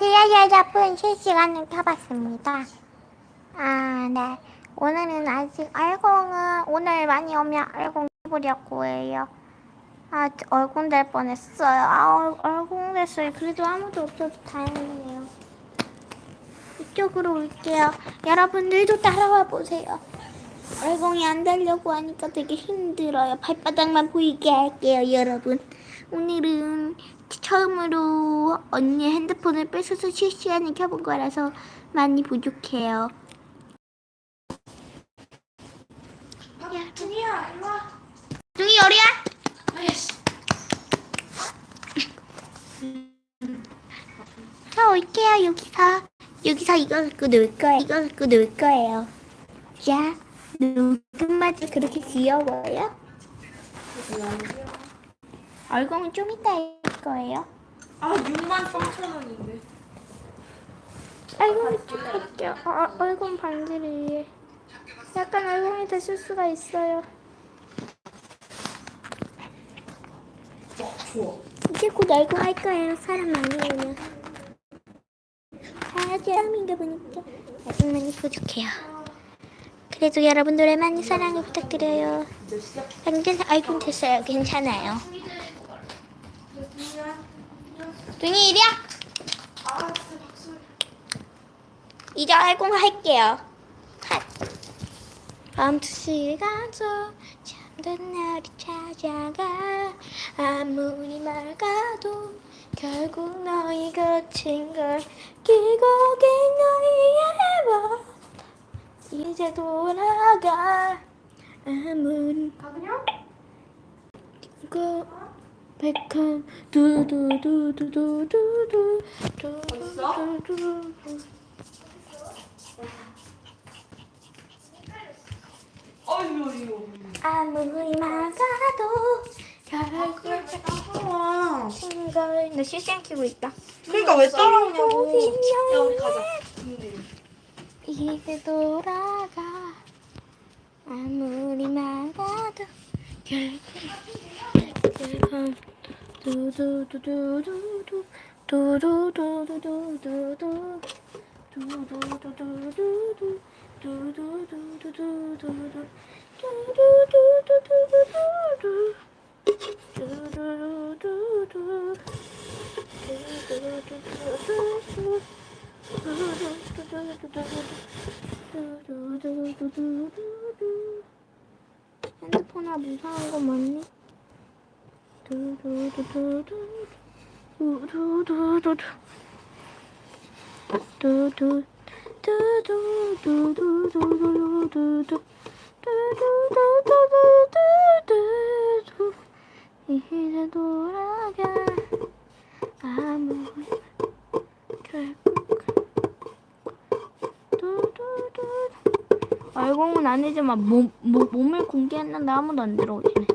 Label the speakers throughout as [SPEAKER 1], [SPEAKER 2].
[SPEAKER 1] 안녕하세요 여러분 실시간을 켜봤습니다. 아 네. 오늘은 아직 알공은 오늘 많이 오면 알공 해보려고 해요. 아 얼공 될 뻔했어요. 아 얼, 얼공 됐어요. 그래도 아무도 없어서 다행이네요. 이쪽으로 올게요. 여러분들도 따라와 보세요. 얼공이 안 되려고 하니까 되게 힘들어요. 발바닥만 보이게 할게요 여러분. 오늘은 처음으로 언니 핸드폰을 뺏어서 실시간을 켜본 거라서 많이 부족해요.
[SPEAKER 2] 야, 준이야, 일로 와.
[SPEAKER 1] 중이 요리야?
[SPEAKER 2] 아이씨.
[SPEAKER 1] 저 올게요 여기서. 여기서 이거 갖고 놀 거예요. 이거 갖고 놀 거예요. 자, 녹음마저 그렇게 귀여워요? 얼공은 좀 이따 할 거예요.
[SPEAKER 2] 아, 6만 3천 원인데.
[SPEAKER 1] 좀 할게요. 어, 얼공 방지를 위해. 약간 얼공이 됐을 수가 있어요.
[SPEAKER 2] 어, 좋아.
[SPEAKER 1] 이제 곧 알고 할 거예요. 사람 많이 오면. 아, 사람인가 보니까 아직 많이 부족해요. 그래도 여러분들의 많은 사랑을 부탁드려요.
[SPEAKER 2] 이제 시작.
[SPEAKER 1] 완전 알고 됐어요. 괜찮아요. 둥이 이리야.
[SPEAKER 2] 알았어, 박수.
[SPEAKER 1] 이제 알고 할게요. 핫. 밤 2시 가서 잠든 날이 찾아가 아무리 막아도 결국 너희 거친 걸 길고 긴 너희의 밤 이제 돌아가 아무리
[SPEAKER 2] 가, 그냥?
[SPEAKER 1] 그 백한 두두두두두두두
[SPEAKER 2] 어딨어?
[SPEAKER 1] 두두두두
[SPEAKER 2] 이거.
[SPEAKER 1] 아무리 막아도 결국
[SPEAKER 2] 따라와.
[SPEAKER 1] 생각을 나 실시간 키고 있다
[SPEAKER 2] 그러니까 왜 따라오냐고.
[SPEAKER 1] 어디
[SPEAKER 2] 야, 우리 가자. 근데.
[SPEAKER 1] 이제 돌아가 아무리 막아도 결국 결국 두두두두두 두 두두두두두두 두 두두두두두 두 두두두두두두 두 두두두두두두 두 두두두두 두 두두두두두 핸드폰 앞 이상한 거 많니? 이제 돌아가 알공은 아니지만 몸, 몸, 몸을 공개했는데 아무도 안 들어오시네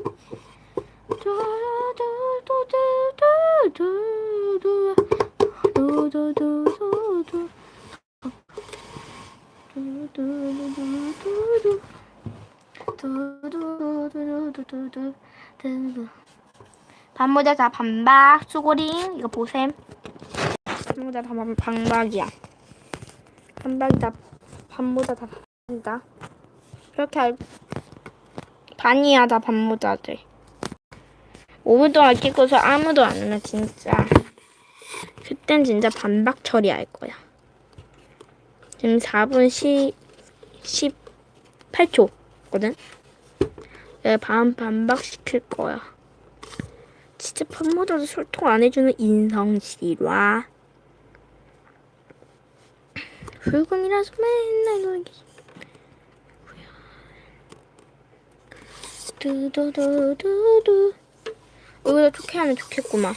[SPEAKER 1] 반모자 다 반박 수고링 이거 보셈. 반모자 다 반- 반박이야. 반박이 다. 반모자 다 반다. 그렇게 알 반이야 다 반모자들 5분 동안 끼고서 아무도 안 오면 진짜. 그땐 진짜 반박 처리할 거야. 지금 4분 10, 18초거든? 내가 반 반박 시킬 거야. 진짜 반모자도 소통 안 해주는 인성 실화 불금이라서 맨날 놀기 두두두두두 여기다 좋게 하면 좋겠구만